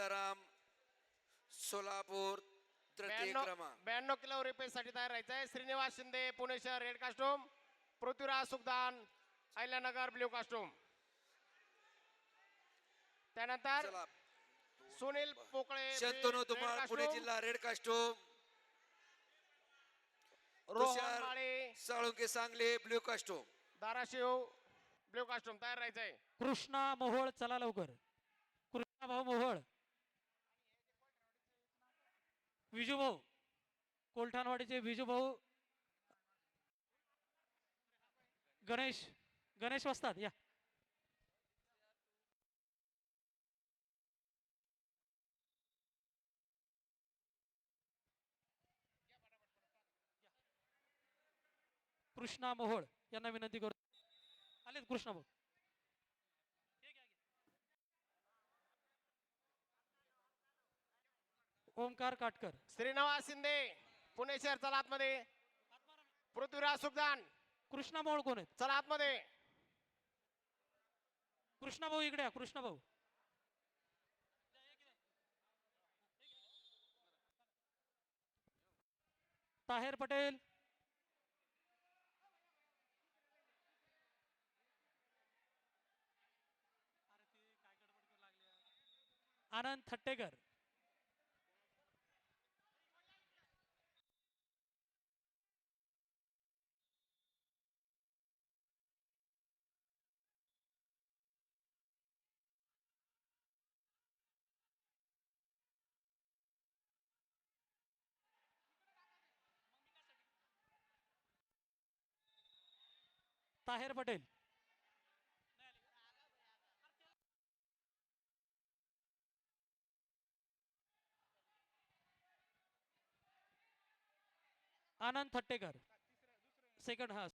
सीताराम सोलापूर तृतीय ब्याण्णव क्रमांक. ब्याण्णव किलो रुपयेसाठी तयार राहायचं आहे श्रीनिवास शिंदे पुणे शहर red costume. Prithviraj Sukhdan Ahilyanagar blue costume. त्यानंतर चला. सुनील पोकळे शंतनू धुमाळ पुणे जिल्हा red costume. Rohan Tushar Male. Salunke Sangli blue costume. Dharashiv blue costume तयार राहायचं आहे कृष्णा मोहोळ चला लवकर कृष्णा भाऊ मोहोळ विजूभाऊ कोलठाणवाडीचे विजूभाऊ गणेश गणेश वसतात या कृष्णा मोहोळ यांना विनंती करतो आलेत कृष्णा भाऊ ओमकार काटकर. श्रीनिवास शिंदे पुणे शहर चला आतमध्ये. पृथ्वीराज सुखदान. कृष्णा कोण आहेत? चला आतमध्ये. कृष्णा भाऊ इकडे कृष्णा भाऊ. ताहेर पटेल. आनंद थट्टेकर. ताहेर पटेल. आनंद थट्टेकर. सेकंड हा.